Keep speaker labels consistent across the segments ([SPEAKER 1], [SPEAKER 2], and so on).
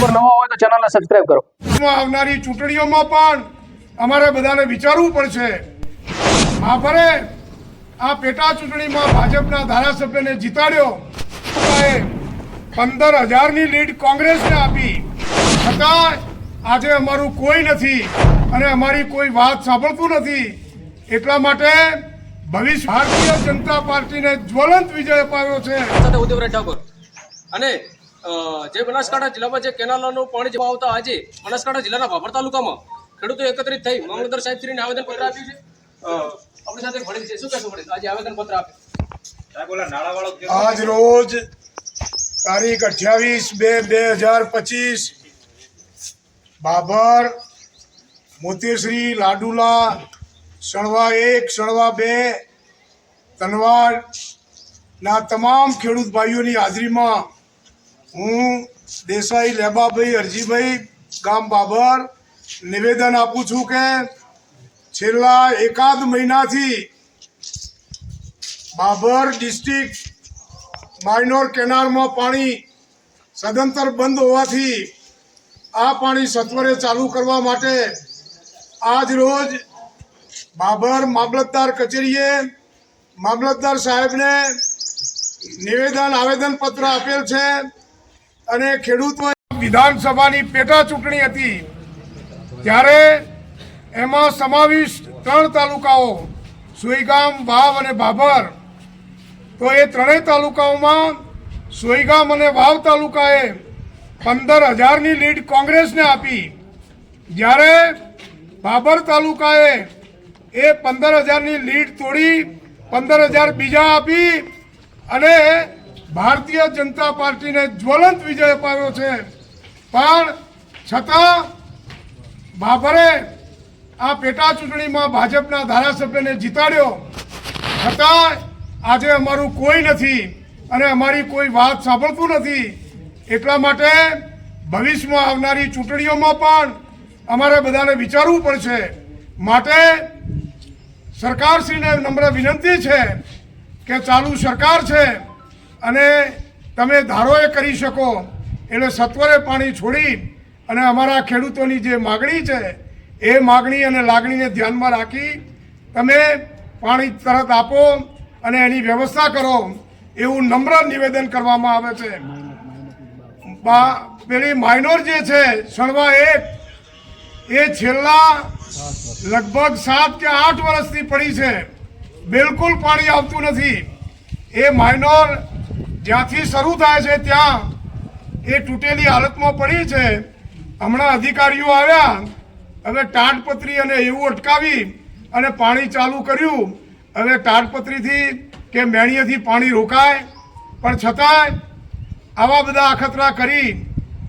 [SPEAKER 1] પર નવા હોય તો ચેનલને સબસ્ક્રાઇબ કરો.
[SPEAKER 2] આવનારી ચૂંટણીઓમાં પણ અમારે બધાને વિચારવું પડશે. આભારે આ પેટા ચૂંટણીમાં ભાજપના ધારાસભ્યને જીતાડ્યો પંદર હજારની લીડ કોંગ્રેસને આપી. છતાં આજે અમારું કોઈ નથી અને અમારી કોઈ વાત સાંભળતું નથી. એટલા માટે ભવિષ્ય ભારતીય જનતા પાર્ટીને જ્વલંત વિજય અપાવ્યો છે.
[SPEAKER 3] અને જે બનાસકાંઠા જિલ્લામાં જે કેનાલોનું પાણી જવા આવતા આજે બનાસકાંઠા જિલ્લાના ભાભર તાલુકામાં ખેડૂતો એકત્રિત થઈ મામલતદાર સાહેબ શ્રીને આવેદન પત્ર આપ્યું છે. આપણી સાથે વડીલ છે. શું કહેશો વડીલ? આજે આવેદન પત્ર આપ્યું
[SPEAKER 2] આજ રોજ તારીખ અઠ્યાવીસ બે બે હજાર પચીસ બાબર મોતીશ્રી લાડુલા સણવા એક સણવા બે તનવાડના તમામ ખેડૂત ભાઈઓની હાજરીમાં હું દેસાઈ લેબાભાઈ અરજીભાઈ ગામ બાબર નિવેદન આપું છું કે છેલ્લા એકાદ મહિનાથી બાબર ડિસ્ટ્રિક્ટ માઇનોર કેનાલમાં પાણી સદંતર બંધ હોવાથી આ પાણી સત્વરે ચાલુ કરવા માટે આજ રોજ બાબર મામલતદાર કચેરીએ મામલતદાર સાહેબને નિવેદન, આવેદનપત્ર આપેલ છે. અને ખેડૂતો વિધાનસભાની પેટા ચૂંટણી હતી, ત્યારે એમાં સમાવિષ્ટ ત્રણ તાલુકાઓ, સોઈગામ, વાવ અને બાબર. તો એ ત્રણેય તાલુકાઓમાં સોઈગામ અને વાવ તાલુકાએ પંદર હજારની લીડ કોંગ્રેસને આપી. જ્યારે બાબર તાલુકાએ એ પંદર હજારની લીડ તોડી પંદર હજાર બીજા આપી અને ભારતીય જનતા પાર્ટીને જ્વલંત વિજય અપાવ્યો છે. પણ છતાં બાબરે આ પેટા ચૂંટણીમાં ભાજપના ધારાસભ્યને જીતાડ્યો. છતાં આજે અમારું કોઈ નથી અને અમારી કોઈ વાત સાંભળતું નથી. એટલા માટે ભવિષ્યમાં આવનારી ચૂંટણીઓમાં પણ અમારે બધાને વિચારવું પડશે. માટે સરકારશ્રીને નમ્ર વિનંતી છે કે ચાલુ સરકાર છે. અને તમે ધારો એ કરી શકો. એટલે સત્વરે પાણી છોડી અને અમારા ખેડૂતોની જે માગણી છે, એ માગણી અને લાગણીને ધ્યાનમાં રાખી તમે પાણી તરત આપો અને એની વ્યવસ્થા કરો એવું નમ્ર નિવેદન કરવામાં આવે છે. પેલી માઇનોર જે છે, સણવા એક, એ છેલ્લા લગભગ સાત કે આઠ વર્ષથી પડી છે. બિલકુલ પાણી આવતું નથી. એ માઇનોર જ્યાંથી શરૂ થાય છે ત્યાં એ તૂટેલી હાલતમાં પડી છે. હમણાં અધિકારીઓ આવ્યા, હવે ટાટપત્રી અને એવું અટકાવી અને પાણી ચાલુ કર્યું. હવે ટાટપત્રીથી કે મેણીએથી પાણી રોકાય. પણ છતાંય આવા બધા અખતરા કરી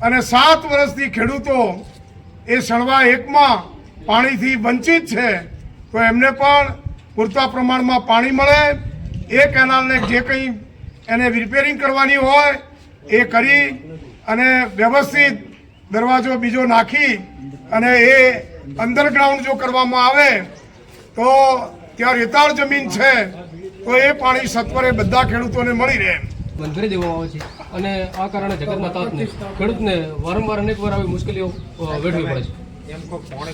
[SPEAKER 2] અને સાત વર્ષથી ખેડૂતો એ સણવા એકમાં પાણીથી વંચિત છે. તો એમને પણ પૂરતા પ્રમાણમાં પાણી મળે. એ કેનાલને જે કંઈ એને રિપેરિંગ કરવાની હોય એ કરી અને વ્યવસ્થિત દરવાજો બીજો નાખી અને એ અંડરગ્રાઉન્ડ જો કરવામાં આવે તો ત્યાં રેતાળ જમીન છે તો એ પાણી સત્વરે બધા ખેડૂતોને મળી રહે.
[SPEAKER 3] મંજૂરી દેવામાં આવે છે. અને આ કારણે જગતના તાતને ખેડૂતને વારંવાર અનેક વાર આવી મુશ્કેલીઓ વેઠવી પડે છે.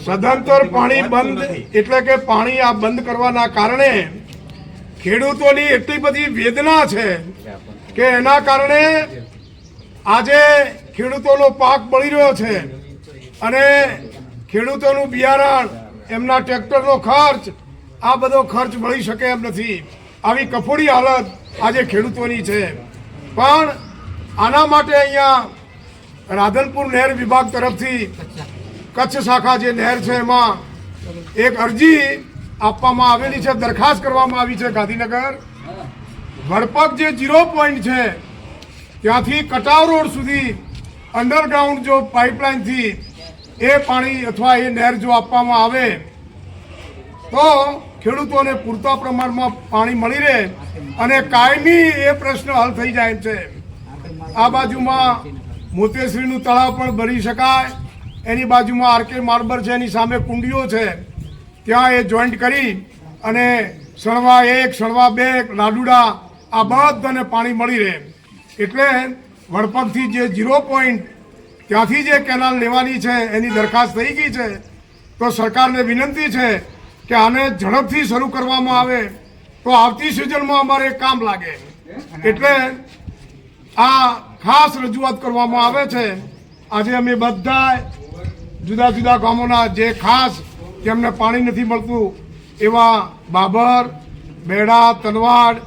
[SPEAKER 2] સદંતર પાણી બંધ એટલે કે પાણી આ બંધ કરવાના કારણે ખેડૂતોની એટલી બધી વેદના છે કે એના કારણે આજે ખેડૂતોનો પાક બળી રહ્યો છે અને ખેડૂતોનું બિયારણ, એમના ટ્રેક્ટરનો ખર્ચ, આ બધો ખર્ચ મળી શકે એમ નથી. આવી કફોડી હાલત આજે ખેડૂતોની છે. પણ આના માટે અહીંયા રાધનપુર નહેર વિભાગ તરફથી કચ્છ શાખા જે નહેર છે એમાં એક અરજી આપવામાં આવેલી છે, દરખાસ્ત કરવામાં આવી છે ગાંધીનગર. વડપગ જે જીરો પોઈન્ટ છે, ત્યાંથી કટાવ રોડ સુધી અંડરગ્રાઉન્ડ જો પાઇપલાઇનથી એ પાણી અથવા એ નહેર જો આપવામાં આવે, તો ખેડૂતોને પૂરતા પ્રમાણમાં પાણી મળી રહે અને કાયમી એ પ્રશ્ન હલ થઈ જાય છે. આ બાજુમાં મોતેશ્રીનું તળાવ પણ ભરી શકાય. એની બાજુમાં આરકે માર્બર છે, એની સામે કુંડીઓ છે. ત્યાં એ જોઈન્ટ કરી અને સણવા એક, સણવા બે, લાડુડા, આ બધાને પાણી મળી રહે. એટલે વડપગથી જે ઝીરો પોઈન્ટ ત્યાંથી જે કેનાલ લેવાની છે, એની દરખાસ્ત થઈ ગઈ છે, તો સરકારને વિનંતી છે કે આને ઝડપથી શરૂ કરવામાં આવે. તો આવતી સિઝનમાં અમારે કામ લાગે. એટલે આ ખાસ રજૂઆત કરવામાં આવે છે. આજે અમે બધા જુદા જુદા ગામોના જે ખાસ જેમને પાણી નથી મળતું. એવા બાબર, બેડા તલવાડ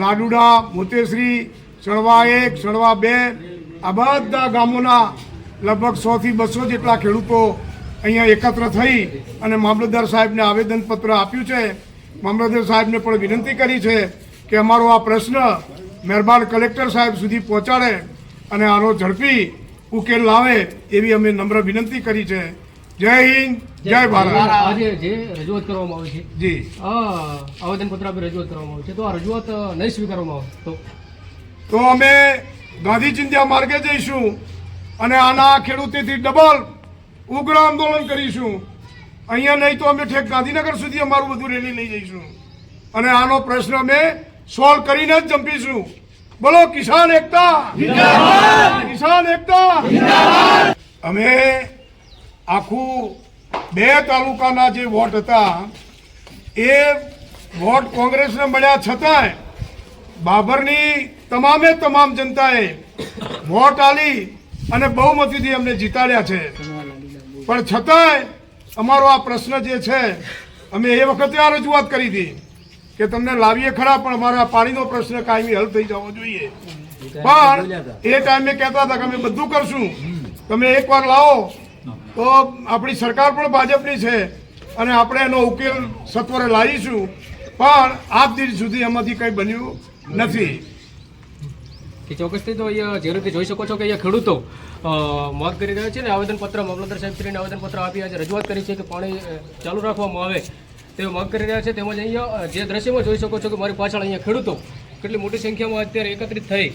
[SPEAKER 2] લાડુડા, મોતેશ્રી સણવા એક સણવા બે, આ બધા ગામોના લગભગ સોથી બસો જેટલા ખેડૂતો અહીંયા એકત્ર થઈ અને મામલતદાર સાહેબને આવેદનપત્ર આપ્યું છે. મામલતદાર સાહેબને પણ વિનંતી કરી છે કે અમારો આ પ્રશ્ન મહેરબાન કલેક્ટર સાહેબ સુધી પહોંચાડે અને આનો ઝડપી ઉકેલ લાવે એવી અમે નમ્ર વિનંતી કરી છે. જય હિન્દ જય ભારત.
[SPEAKER 3] આજે જે રજૂઆત કરવામાં આવે છે
[SPEAKER 2] જી.
[SPEAKER 3] આવેદનપત્ર આપી રજૂઆત કરવામાં આવે છે તો આ રજૂઆત નહીં સ્વીકારવામાં આવે તો?
[SPEAKER 2] તો અમે ગાંધી ચિંધ્યા માર્ગે જઈશું અને આના ખેડૂતેથી ડબલ ઉગ્ર આંદોલન કરીશું. અહીંયા નહીં તો અમે ઠેક ગાંધીનગર સુધી અમારું બધું રેલી લઈ જઈશું. અને આનો પ્રશ્ન અમે સોલ્વ કરીને જ જંપીશું. બોલો કિસાન એકતા. કિસાન એકતા. અમે આખું બે તાલુકાના જે વોટ હતા એ વોટ કોંગ્રેસને મળ્યા છતાંય બાબરની તમામે તમામ જનતાએ વોટ આલી અને બહુમતીથી અમને જીતાડ્યા છે. પણ છતાંય અમારો આ પ્રશ્ન જે છે અમે એ વખતે આ રજૂઆત કરી હતી કે તમને લાવીએ ખરા પણ અમારા પાણીનો પ્રશ્ન કાયમી હલ થઈ જવો જોઈએ. પણ એ ટાઈમે કહેતા હતા કે અમે બધું કરશું. તમે એકવાર લાવો તો આપણી સરકાર પણ ભાજપની છે અને આપણે એનો ઉકેલ સત્વરે લાવીશું. પણ આજ દિન સુધી એમાંથી કંઈ બન્યું નથી.
[SPEAKER 3] ચોક્કસથી તો અહીંયા જે રીતે જોઈ શકો છો કે અહીંયા ખેડૂતો મોત કરી રહ્યા છે ને આવેદનપત્ર, મામલતદાર સાહેબશ્રીને આવેદનપત્ર આપી આજે રજૂઆત કરી છે કે પાણી ચાલુ રાખવામાં આવે. તેઓ માંગ કરી રહ્યા છે. તેમજ અહીંયા જે દ્રશ્યમાં જોઈ શકો છો કે મારી પાછળ અહીંયા ખેડૂતો કેટલી મોટી સંખ્યામાં અત્યારે એકત્રિત થઈ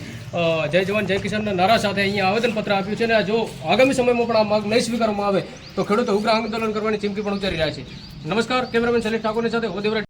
[SPEAKER 3] જય જવાન, જય કિસાનના નારા સાથે અહીંયા આવેદનપત્ર આપ્યું છે અને જો આગામી સમયમાં પણ આ માંગ નહીં સ્વીકારવામાં આવે, તો ખેડૂતો ઉગ્ર આંદોલન કરવાની ચીમકી પણ ઉચ્ચારી રહ્યા છે. નમસ્કાર, કેમેરામેન શૈલેષ ઠાકોરની સાથે હું